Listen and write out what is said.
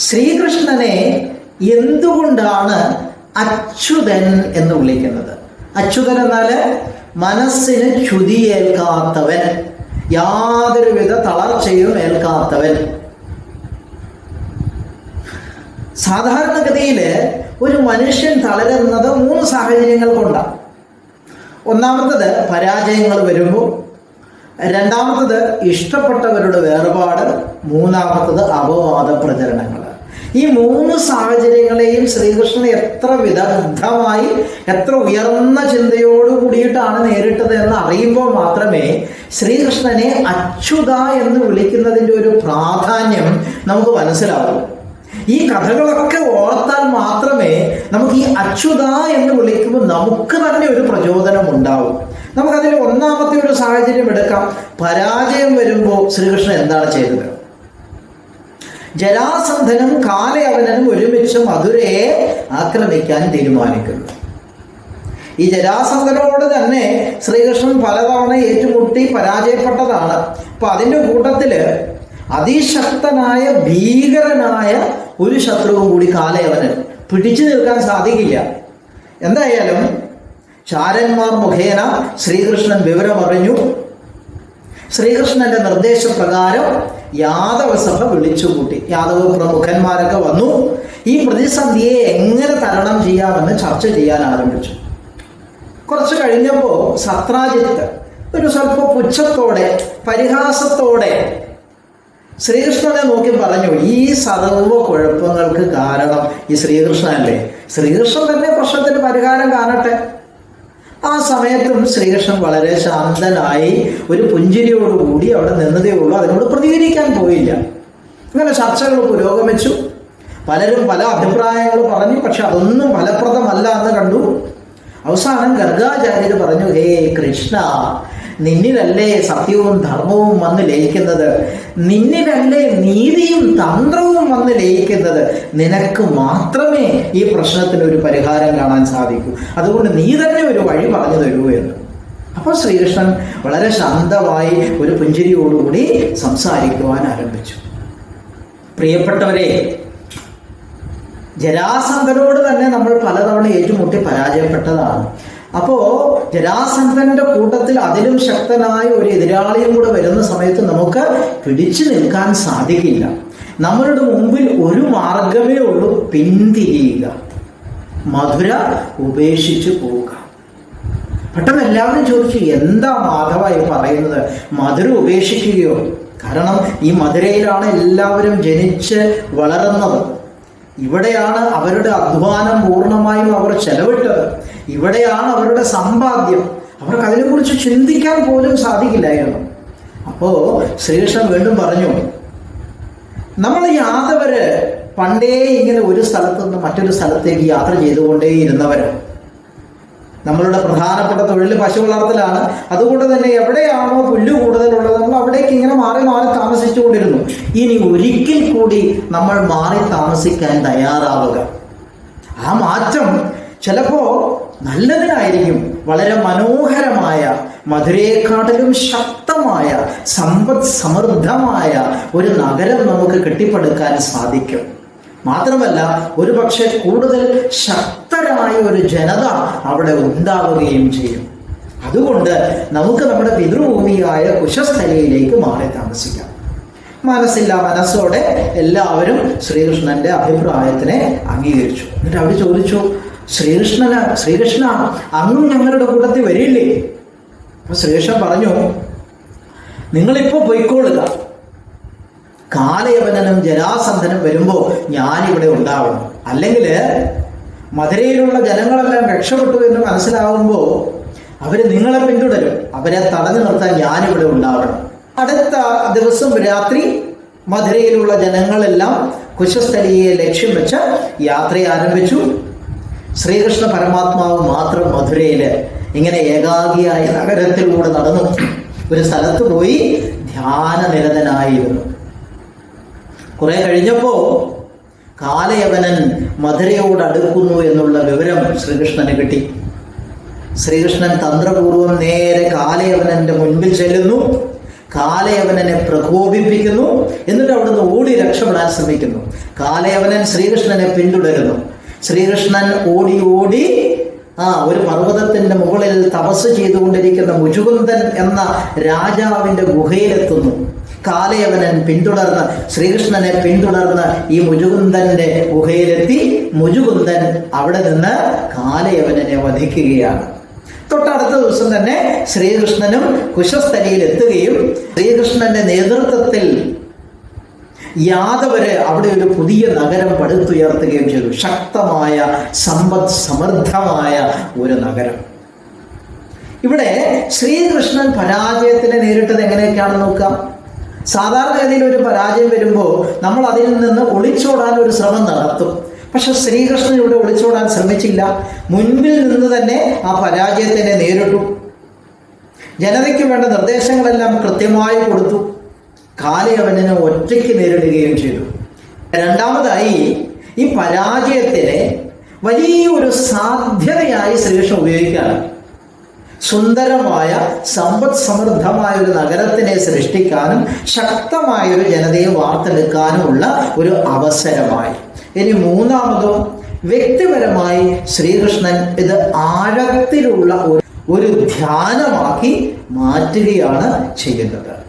ശ്രീകൃഷ്ണനെ എന്തുകൊണ്ടാണ് അച്യുതൻ എന്ന് വിളിക്കുന്നത്? അച്യുതൻ എന്നാൽ മനസ്സിന് ച്യുതിയേൽക്കാത്തവൻ യാതൊരുവിധ തളർച്ചയും ഏൽക്കാത്തവൻ. സാധാരണഗതിയിൽ ഒരു മനുഷ്യൻ തളരുന്നത് മൂന്ന് സാഹചര്യങ്ങൾ കൊണ്ടാണ്. ഒന്നാമത്തത് പരാജയങ്ങൾ വരുമ്പോൾ രണ്ടാമത്തത് ഇഷ്ടപ്പെട്ടവരുടെ വേർപാട് മൂന്നാമത്തത് അപവാദ പ്രചരണങ്ങൾ ഈ മൂന്ന് സാഹചര്യങ്ങളെയും ശ്രീകൃഷ്ണൻ എത്ര വിദഗ്ധമായി എത്ര ഉയർന്ന ചിന്തയോട് കൂടിയിട്ടാണ് നേരിട്ടത് എന്ന് അറിയുമ്പോൾ മാത്രമേ ശ്രീകൃഷ്ണനെ അച്യുത എന്ന് വിളിക്കുന്നതിന്റെ ഒരു പ്രാധാന്യം നമുക്ക് മനസ്സിലാവൂ. ഈ കഥകളൊക്കെ ഓർത്താൽ മാത്രമേ നമുക്ക് ഈ അച്യുത എന്ന് വിളിക്കുമ്പോൾ നമുക്ക് തന്നെ ഒരു പ്രചോദനം ഉണ്ടാവും. നമുക്കതിൽ ഒന്നാമത്തെ ഒരു സാഹചര്യം എടുക്കാം. പരാജയം വരുമ്പോൾ ശ്രീകൃഷ്ണൻ എന്താണ് ചെയ്തത്? ജരാസന്ധനും കാലയവനും ഒരുമിച്ച് മധുരയെ ആക്രമിക്കാൻ തീരുമാനിക്കുന്നു. ഈ ജരാസന്ധനോട് തന്നെ ശ്രീകൃഷ്ണൻ പലതവണ ഏറ്റുമുട്ടി പരാജയപ്പെട്ടതാണ്. അപ്പൊ അതിന്റെ കൂട്ടത്തിൽ അതിശക്തനായ ഭീകരനായ ഒരു ശത്രുവും കൂടി കാലയവനൻ പിടിച്ചു നിൽക്കാൻ സാധിക്കില്ല. എന്തായാലും ചാരന്മാർ മുഖേന ശ്രീകൃഷ്ണൻ വിവരമറിഞ്ഞു. ശ്രീകൃഷ്ണന്റെ നിർദ്ദേശപ്രകാരം യാദവ സഭ വിളിച്ചുകൂട്ടി യാദവ പ്രമുഖന്മാരൊക്കെ വന്നു. ഈ പ്രതിസന്ധിയെ എങ്ങനെ തരണം ചെയ്യാമെന്ന് ചർച്ച ചെയ്യാൻ ആരംഭിച്ചു. കുറച്ച് കഴിഞ്ഞപ്പോൾ സത്രാജിത്ത് ഒരു സ്വല്പ പുച്ഛത്തോടെ പരിഹാസത്തോടെ ശ്രീകൃഷ്ണനെ നോക്കി പറഞ്ഞു ഈ സർവ കുഴപ്പങ്ങൾക്ക് കാരണം ഈ ശ്രീകൃഷ്ണനല്ലേ? ശ്രീകൃഷ്ണൻ തന്നെ പ്രശ്നത്തിന് പരിഹാരം കാണട്ടെ. ആ സമയത്തും ശ്രീകൃഷ്ണൻ വളരെ ശാന്തനായി ഒരു പുഞ്ചിരിയോടുകൂടി അവിടെ നിന്നതേ ഉള്ളൂ. അതിനോട് പ്രതികരിക്കാൻ പോയില്ല. അങ്ങനെ ചർച്ചകൾ പുരോഗമിച്ചു. പലരും പല അഭിപ്രായങ്ങൾ പറഞ്ഞു പക്ഷെ അതൊന്നും ഫലപ്രദമല്ല എന്ന് കണ്ടു. അവസാനം ഗർഗാചാര്യർ പറഞ്ഞു ഹേ കൃഷ്ണ നിന്നിലല്ലേ സത്യവും ധർമ്മവും വന്ന് ലയിക്കുന്നത്? നിന്നിലല്ലേ നീതിയും തന്ത്രവും വന്ന് ലയിക്കുന്നത്? നിനക്ക് മാത്രമേ ഈ പ്രശ്നത്തിന് ഒരു പരിഹാരം കാണാൻ സാധിക്കൂ. അതുകൊണ്ട് നീ തന്നെ ഒരു വഴി പറഞ്ഞു തരൂ എന്ന്. അപ്പോൾ ശ്രീകൃഷ്ണൻ വളരെ ശാന്തമായി ഒരു പുഞ്ചിരിയോടുകൂടി സംസാരിക്കുവാൻ ആരംഭിച്ചു. പ്രിയപ്പെട്ടവരെ ജരാസന്ധനോട് തന്നെ നമ്മൾ പലതവണ ഏറ്റുമുട്ടി പരാജയപ്പെട്ടതാണ്. അപ്പോ ജരാസന്ധന്റെ കൂട്ടത്തിൽ അതിലും ശക്തനായ ഒരു എതിരാളിയും കൂടെ വരുന്ന സമയത്ത് നമുക്ക് പിടിച്ചു നിൽക്കാൻ സാധിക്കില്ല. നമ്മളുടെ മുമ്പിൽ ഒരു മാർഗമേ ഉള്ളൂ പിന്തിരിയുക. മധുര ഉപേക്ഷിച്ചു പോവുക. പെട്ടെന്ന് എല്ലാവരും ചോദിച്ചു എന്താ മാധവ ഈ പറയുന്നത്? മധുര ഉപേക്ഷിക്കുകയോ? കാരണം ഈ മധുരയിലാണ് എല്ലാവരും ജനിച്ച് വളർന്നത്. ഇവിടെയാണ് അവരുടെ അധ്വാനം പൂർണമായും അവർ ചെലവിട്ടത്. ഇവിടെയാണ് അവരുടെ സമ്പാദ്യം. അവർക്ക് അതിനെക്കുറിച്ച് ചിന്തിക്കാൻ പോലും സാധിക്കില്ലായിരുന്നു. അപ്പോൾ ശ്രീകൃഷ്ണൻ വീണ്ടും പറഞ്ഞു നമ്മൾ യാദവര് പണ്ടേ ഇങ്ങനെ ഒരു സ്ഥലത്തു നിന്ന് മറ്റൊരു സ്ഥലത്തേക്ക് യാത്ര ചെയ്തുകൊണ്ടേയിരുന്നവരാണ് നമ്മളുടെ പ്രധാനപ്പെട്ട തൊഴിൽ പശു വളർത്തലാണ് അതുകൊണ്ട് തന്നെ എവിടെയാണോ പുല്ല് കൂടുതലുള്ളത് നമ്മൾ അവിടേക്ക് ഇങ്ങനെ മാറി മാറി താമസിച്ചുകൊണ്ടിരുന്നു. ഇനി ഒരിക്കൽ കൂടി നമ്മൾ മാറി താമസിക്കാൻ തയ്യാറാവുക. ആ മാറ്റം ചിലപ്പോ നല്ലതിനായിരിക്കും വളരെ മനോഹരമായ മധുരയെക്കാട്ടിലും ശക്തമായ സമ്പദ് സമൃദ്ധമായ ഒരു നഗരം നമുക്ക് കെട്ടിപ്പടുക്കാൻ സാധിക്കും. മാത്രമല്ല ഒരു പക്ഷെ കൂടുതൽ ശക്തരായ ഒരു ജനത അവിടെ ഉണ്ടാവുകയും ചെയ്യും. അതുകൊണ്ട് നമുക്ക് നമ്മുടെ പിതൃഭൂമിയായ കുശസ്ഥലയിലേക്ക് മാറി താമസിക്കാം. മനസ്സില്ല മനസ്സോടെ എല്ലാവരും ശ്രീകൃഷ്ണന്റെ അഭിപ്രായത്തിനെ അംഗീകരിച്ചു. എന്നിട്ട് അവർ ചോദിച്ചു ശ്രീകൃഷ്ണന് ശ്രീകൃഷ്ണ അങ്ങും ഞങ്ങളുടെ കൂട്ടത്തിൽ വരില്ലേ? അപ്പൊ ശ്രീകൃഷ്ണൻ പറഞ്ഞു നിങ്ങളിപ്പോ പൊയ്ക്കോളുക. കാലയവനനും ജലാസന്ധനും വരുമ്പോൾ ഞാനിവിടെ ഉണ്ടാവണം അല്ലെങ്കിൽ മധുരയിലുള്ള ജനങ്ങളെല്ലാം രക്ഷപ്പെട്ടു എന്ന് മനസ്സിലാവുമ്പോൾ അവർ നിങ്ങളെ പിന്തുടരും. അവരെ തടഞ്ഞു നിർത്താൻ ഞാനിവിടെ ഉണ്ടാവണം. അടുത്ത ദിവസം രാത്രി മധുരയിലുള്ള ജനങ്ങളെല്ലാം കുശസ്ഥലിയെ ലക്ഷ്യം വെച്ച് യാത്ര ആരംഭിച്ചു ശ്രീകൃഷ്ണ പരമാത്മാവ് മാത്രം മധുരയിൽ ഇങ്ങനെ ഏകാഗിയായ നഗരത്തിലൂടെ നടന്നു. ഒരു സ്ഥലത്ത് പോയി ധ്യാനനിരതനായിരുന്നു. കുറെ കഴിഞ്ഞപ്പോ കാലയവനൻ മധുരയോട് അടുക്കുന്നു എന്നുള്ള വിവരം ശ്രീകൃഷ്ണന് കിട്ടി. ശ്രീകൃഷ്ണൻ തന്ത്രപൂർവം നേരെ കാലയവനന്റെ മുൻപിൽ ചെല്ലുന്നു. കാലയവനനെ പ്രകോപിപ്പിക്കുന്നു. എന്നിട്ട് അവിടുന്ന് ഓടി രക്ഷപ്പെടാൻ ശ്രമിക്കുന്നു. കാലയവനൻ ശ്രീകൃഷ്ണനെ പിന്തുടരുന്നു. ശ്രീകൃഷ്ണൻ ഓടി ഓടി ആ ഒരു പർവതത്തിന്റെ മുകളിൽ തപസ് ചെയ്തുകൊണ്ടിരിക്കുന്ന മുജുകുന്ദൻ എന്ന രാജാവിന്റെ ഗുഹയിലെത്തുന്നു. കാലയവനൻ പിന്തുടർന്ന് ശ്രീകൃഷ്ണനെ പിന്തുടർന്ന് ഈ മുജുകുന്ദന്റെ ഗുഹയിലെത്തി. മുജുകുന്ദൻ അവിടെ നിന്ന് കാലയവനെ വധിക്കുകയാണ്. തൊട്ടടുത്ത ദിവസം തന്നെ ശ്രീകൃഷ്ണനും കുശസ്ഥലിയിൽ എത്തുകയും ശ്രീകൃഷ്ണന്റെ നേതൃത്വത്തിൽ യാദവര് അവിടെ ഒരു പുതിയ നഗരം പടുത്തുയർത്തുകയും ചെയ്തു. ശക്തമായ സമ്പദ് സമൃദ്ധമായ ഒരു നഗരം. ഇവിടെ ശ്രീകൃഷ്ണൻ പരാജയത്തിനെ നേരിട്ടത് എങ്ങനെയൊക്കെയാണെന്ന് നോക്കാം സാധാരണഗതിയിൽ ഒരു പരാജയം വരുമ്പോൾ നമ്മൾ അതിൽ നിന്ന് ഒളിച്ചോടാൻ ഒരു ശ്രമം നടത്തും. പക്ഷെ ശ്രീകൃഷ്ണൻ ഇവിടെ ഒളിച്ചോടാൻ ശ്രമിച്ചില്ല. മുൻപിൽ നിന്ന് തന്നെ ആ പരാജയത്തിനെ നേരിട്ടു. ജനതയ്ക്ക് വേണ്ട നിർദ്ദേശങ്ങളെല്ലാം കൃത്യമായി കൊടുത്തു. കാലയവനെ ഒറ്റയ്ക്ക് നേരിടുകയും ചെയ്തു. രണ്ടാമതായി ഈ പരാജയത്തിനെ വലിയൊരു സാധ്യതയായി ശ്രീകൃഷ്ണൻ ഉപയോഗിക്കുകയാണ്. സുന്ദരമായ സമ്പദ് സമൃദ്ധമായ ഒരു നഗരത്തിനെ സൃഷ്ടിക്കാനും ശക്തമായ ഒരു ജനതയെ വാർത്തെടുക്കാനുമുള്ള ഒരു അവസരമായി. ഇനി മൂന്നാമതോ വ്യക്തിപരമായി ശ്രീകൃഷ്ണൻ ഇത് ആഴത്തിലുള്ള ഒരു ധ്യാനമാക്കി മാറ്റുകയാണ് ചെയ്യുന്നത്.